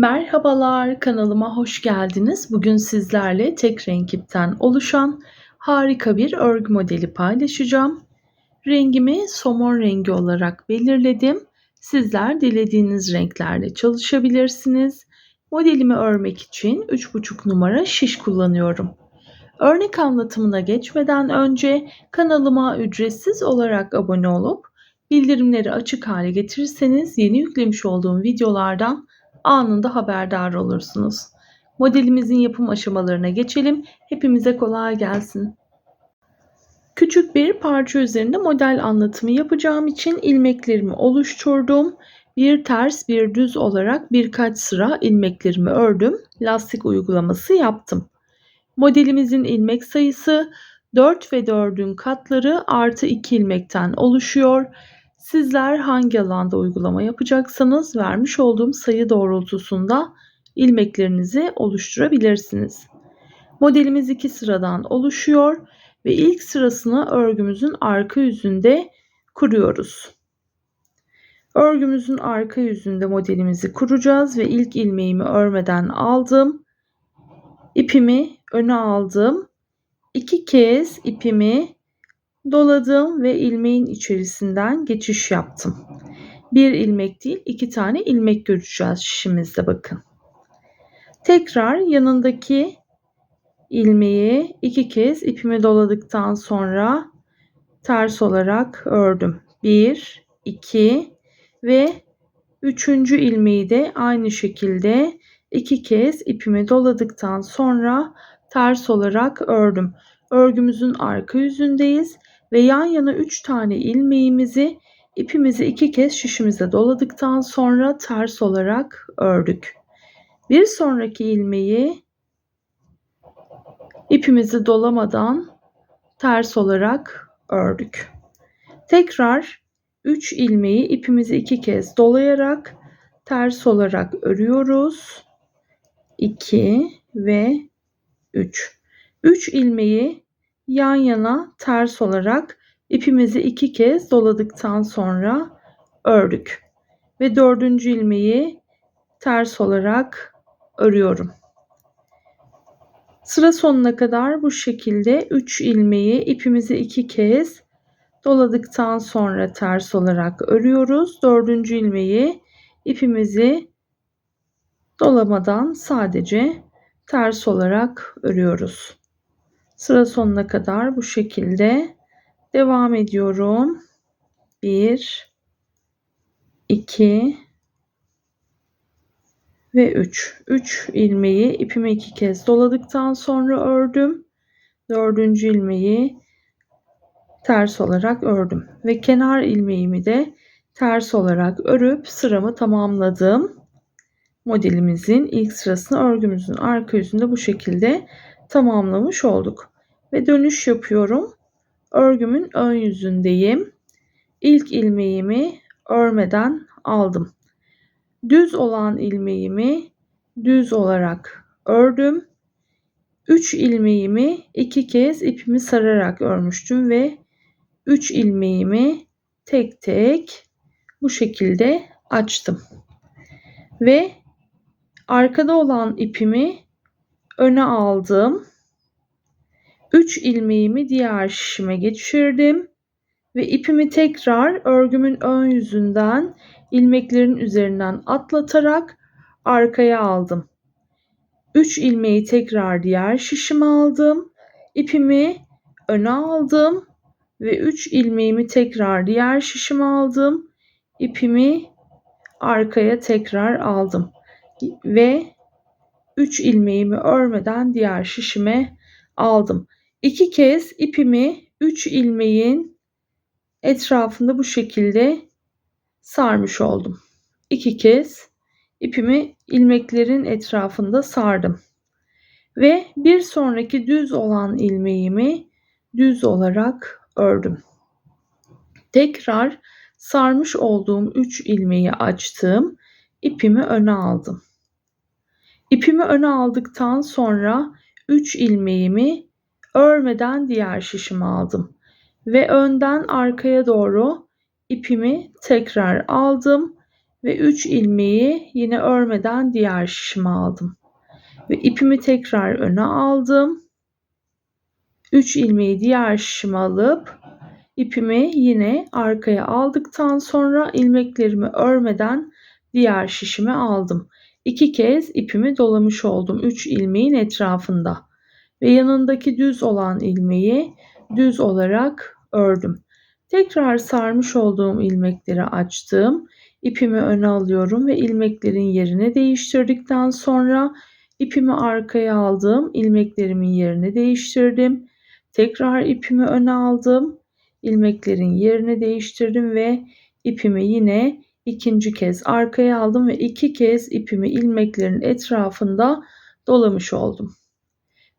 Merhabalar, kanalıma hoş geldiniz. Bugün sizlerle tek renk ipten oluşan harika bir örgü modeli paylaşacağım. Rengimi somon rengi olarak belirledim. Sizler dilediğiniz renklerle çalışabilirsiniz. Modelimi örmek için 3,5 numara şiş kullanıyorum. Örnek anlatımına geçmeden önce kanalıma ücretsiz olarak abone olup bildirimleri açık hale getirirseniz yeni yüklemiş olduğum videolardan anında haberdar olursunuz. Modelimizin yapım aşamalarına geçelim. Hepimize kolay gelsin. Küçük bir parça üzerinde model anlatımı yapacağım için ilmeklerimi oluşturdum. Bir ters bir düz olarak birkaç sıra ilmeklerimi ördüm. Lastik uygulaması yaptım. Modelimizin ilmek sayısı 4 ve 4'ün katları artı 2 ilmekten oluşuyor. Sizler hangi alanda uygulama yapacaksanız vermiş olduğum sayı doğrultusunda ilmeklerinizi oluşturabilirsiniz. Modelimiz iki sıradan oluşuyor ve ilk sırasını örgümüzün arka yüzünde kuruyoruz. Örgümüzün arka yüzünde modelimizi kuracağız ve ilk ilmeğimi örmeden aldım. İpimi öne aldım. İki kez ipimi doladım ve ilmeğin içerisinden geçiş yaptım. Bir ilmek değil iki tane ilmek göreceğiz şişimizde bakın. Tekrar yanındaki ilmeği iki kez ipimi doladıktan sonra ters olarak ördüm. Bir, iki ve üçüncü ilmeği de aynı şekilde iki kez ipimi doladıktan sonra ters olarak ördüm. Örgümüzün arka yüzündeyiz ve yan yana 3 tane ilmeğimizi ipimizi iki kez şişimize doladıktan sonra ters olarak ördük. Bir sonraki ilmeği ipimizi dolamadan ters olarak ördük. Tekrar 3 ilmeği ipimizi iki kez dolayarak ters olarak örüyoruz. 2 ve 3. 3 ilmeği yan yana ters olarak ipimizi iki kez doladıktan sonra ördük. Ve dördüncü ilmeği ters olarak örüyorum. Sıra sonuna kadar bu şekilde 3 ilmeği ipimizi iki kez doladıktan sonra ters olarak örüyoruz. Dördüncü ilmeği ipimizi dolamadan sadece ters olarak örüyoruz. Sıra sonuna kadar bu şekilde devam ediyorum. 1 2 ve 3. 3 ilmeği ipimi iki kez doladıktan sonra ördüm. Dördüncü ilmeği ters olarak ördüm ve kenar ilmeğimi de ters olarak örüp sıramı tamamladım. Modelimizin ilk sırasını örgümüzün arka yüzünde bu şekilde tamamlamış olduk ve dönüş yapıyorum. Örgümün ön yüzündeyim. İlk ilmeğimi örmeden aldım. Düz olan ilmeğimi düz olarak ördüm. 3 ilmeğimi iki kez ipimi sararak örmüştüm ve 3 ilmeğimi tek tek bu şekilde açtım. Ve arkada olan ipimi öne aldım. 3 ilmeğimi diğer şişime geçirdim ve ipimi tekrar örgümün ön yüzünden ilmeklerin üzerinden atlatarak arkaya aldım. 3 ilmeği tekrar diğer şişime aldım. İpimi öne aldım ve 3 ilmeğimi tekrar diğer şişime aldım. İpimi arkaya tekrar aldım ve 3 ilmeğimi örmeden diğer şişime aldım. İki kez ipimi 3 ilmeğin etrafında bu şekilde sarmış oldum. İki kez ipimi ilmeklerin etrafında sardım. Ve bir sonraki düz olan ilmeğimi düz olarak ördüm. Tekrar sarmış olduğum 3 ilmeği açtım. ipimi öne aldım. İpimi öne aldıktan sonra 3 ilmeğimi örmeden diğer şişimi aldım ve önden arkaya doğru ipimi tekrar aldım ve 3 ilmeği yine örmeden diğer şişime aldım. Ve ipimi tekrar öne aldım. 3 ilmeği diğer şişime alıp ipimi yine arkaya aldıktan sonra ilmeklerimi örmeden diğer şişime aldım. İki kez ipimi dolamış oldum 3 ilmeğin etrafında ve yanındaki düz olan ilmeği düz olarak ördüm. Tekrar sarmış olduğum ilmekleri açtım. İpimi öne alıyorum ve ilmeklerin yerini değiştirdikten sonra ipimi arkaya aldım. ilmeklerimin yerini değiştirdim. Tekrar ipimi öne aldım. ilmeklerin yerini değiştirdim ve ipimi yine ikinci kez arkaya aldım ve iki kez ipimi ilmeklerin etrafında dolamış oldum.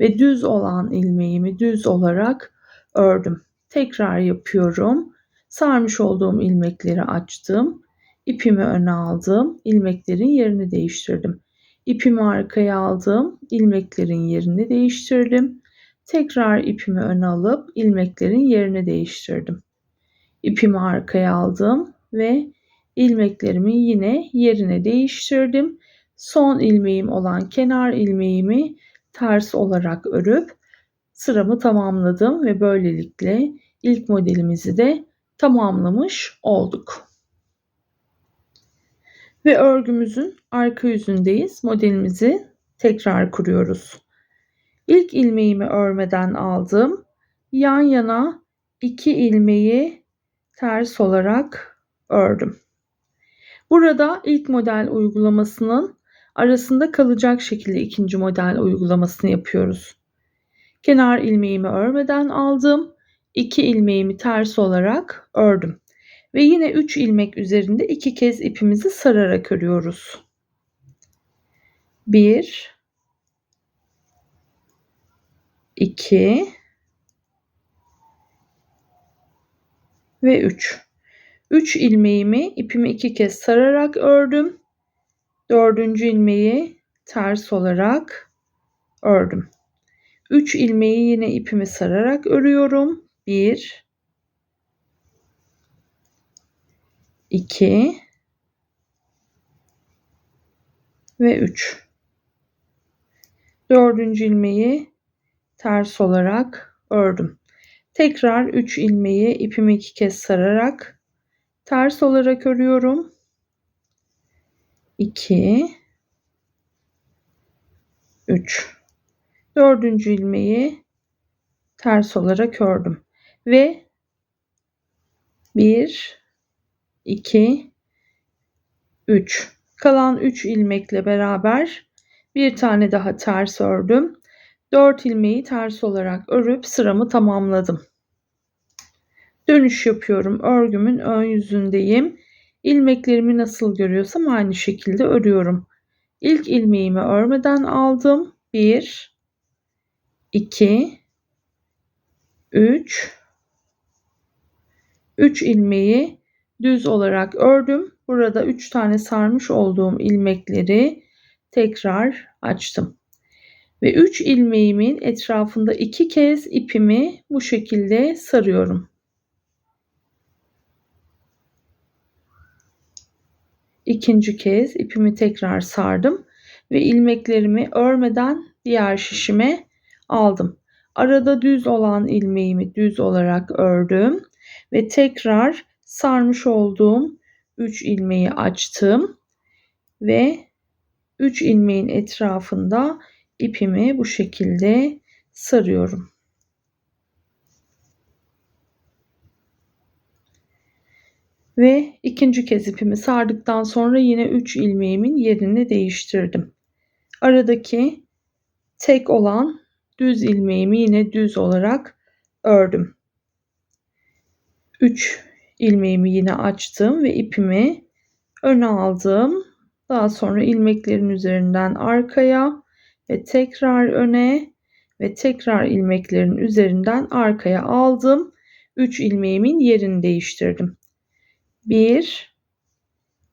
Ve düz olan ilmeğimi düz olarak ördüm. Tekrar yapıyorum. Sarmış olduğum ilmekleri açtım. İpimi öne aldım. ilmeklerin yerini değiştirdim. İpimi arkaya aldım. ilmeklerin yerini değiştirdim. Tekrar ipimi öne alıp ilmeklerin yerini değiştirdim. İpimi arkaya aldım ve ilmeklerimi yine yerine değiştirdim. Son ilmeğim olan kenar ilmeğimi ters olarak örüp sıramı tamamladım ve böylelikle ilk modelimizi de tamamlamış olduk. Ve örgümüzün arka yüzündeyiz. Modelimizi tekrar kuruyoruz. İlk ilmeğimi örmeden aldım. Yan yana iki ilmeği ters olarak ördüm. Burada ilk model uygulamasının arasında kalacak şekilde ikinci model uygulamasını yapıyoruz. Kenar ilmeğimi örmeden aldım. 2 ilmeğimi ters olarak ördüm. Ve yine 3 ilmek üzerinde iki kez ipimizi sararak örüyoruz. 1 2 ve 3. 3 ilmeğimi ipimi iki kez sararak ördüm. Dördüncü ilmeği ters olarak ördüm. 3 ilmeği yine ipimi sararak örüyorum. 1 2 ve 3. Dördüncü ilmeği ters olarak ördüm. Tekrar 3 ilmeği ipimi iki kez sararak ters olarak örüyorum. 2 3 dördüncü ilmeği ters olarak ördüm. Ve 1 2 3 kalan 3 ilmekle beraber bir tane daha ters ördüm. 4 ilmeği ters olarak örüp sıramı tamamladım. Dönüş yapıyorum örgümün ön yüzündeyim ilmeklerimi nasıl görüyorsam aynı şekilde örüyorum İlk ilmeğimi örmeden aldım 1 2 3 3 ilmeği düz olarak ördüm. Burada 3 tane sarmış olduğum ilmekleri tekrar açtım. Ve 3 ilmeğimin etrafında 2 kez ipimi bu şekilde sarıyorum. İkinci kez ipimi tekrar sardım ve ilmeklerimi örmeden diğer şişime aldım. Arada düz olan ilmeğimi düz olarak ördüm ve tekrar sarmış olduğum 3 ilmeği açtım ve 3 ilmeğin etrafında ipimi bu şekilde sarıyorum. Ve ikinci kez ipimi sardıktan sonra yine 3 ilmeğimin yerini değiştirdim. Aradaki tek olan düz ilmeğimi yine düz olarak ördüm. 3 ilmeğimi yine açtım ve ipimi öne aldım. Daha sonra ilmeklerin üzerinden arkaya ve tekrar öne ve tekrar ilmeklerin üzerinden arkaya aldım. 3 ilmeğimin yerini değiştirdim. 1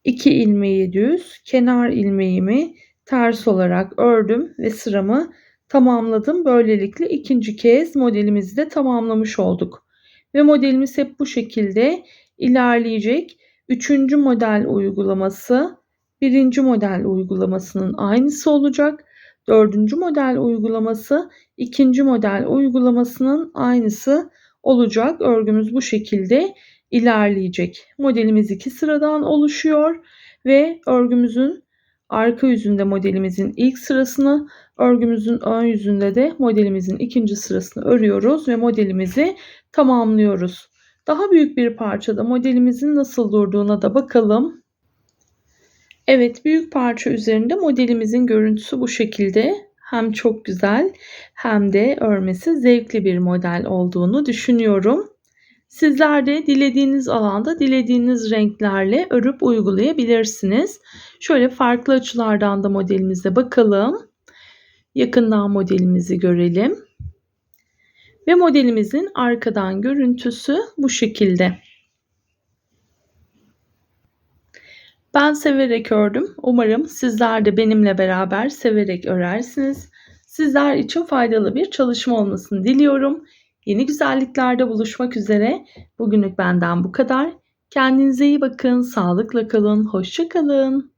2 ilmeği düz, kenar ilmeğimi ters olarak ördüm ve sıramı tamamladım. Böylelikle ikinci kez modelimizi de tamamlamış olduk. Ve modelimiz hep bu şekilde ilerleyecek. Üçüncü model uygulaması birinci model uygulamasının aynısı olacak. Dördüncü model uygulaması ikinci model uygulamasının aynısı olacak. Örgümüz bu şekilde ilerleyecek. Modelimiz iki sıradan oluşuyor ve örgümüzün arka yüzünde modelimizin ilk sırasını, örgümüzün ön yüzünde de modelimizin ikinci sırasını örüyoruz ve modelimizi tamamlıyoruz. Daha büyük bir parçada modelimizin nasıl durduğuna da bakalım. Evet büyük parça üzerinde modelimizin görüntüsü bu şekilde. Hem çok güzel hem de örmesi zevkli bir model olduğunu düşünüyorum. Sizler de dilediğiniz alanda dilediğiniz renklerle örüp uygulayabilirsiniz. Şöyle farklı açılardan da modelimize bakalım. Yakından modelimizi görelim. Ve modelimizin arkadan görüntüsü bu şekilde. Ben severek ördüm. Umarım sizler de benimle beraber severek örersiniz. Sizler için faydalı bir çalışma olmasını diliyorum. Yeni güzelliklerde buluşmak üzere. Bugünlük benden bu kadar. Kendinize iyi bakın, sağlıkla kalın, hoşça kalın.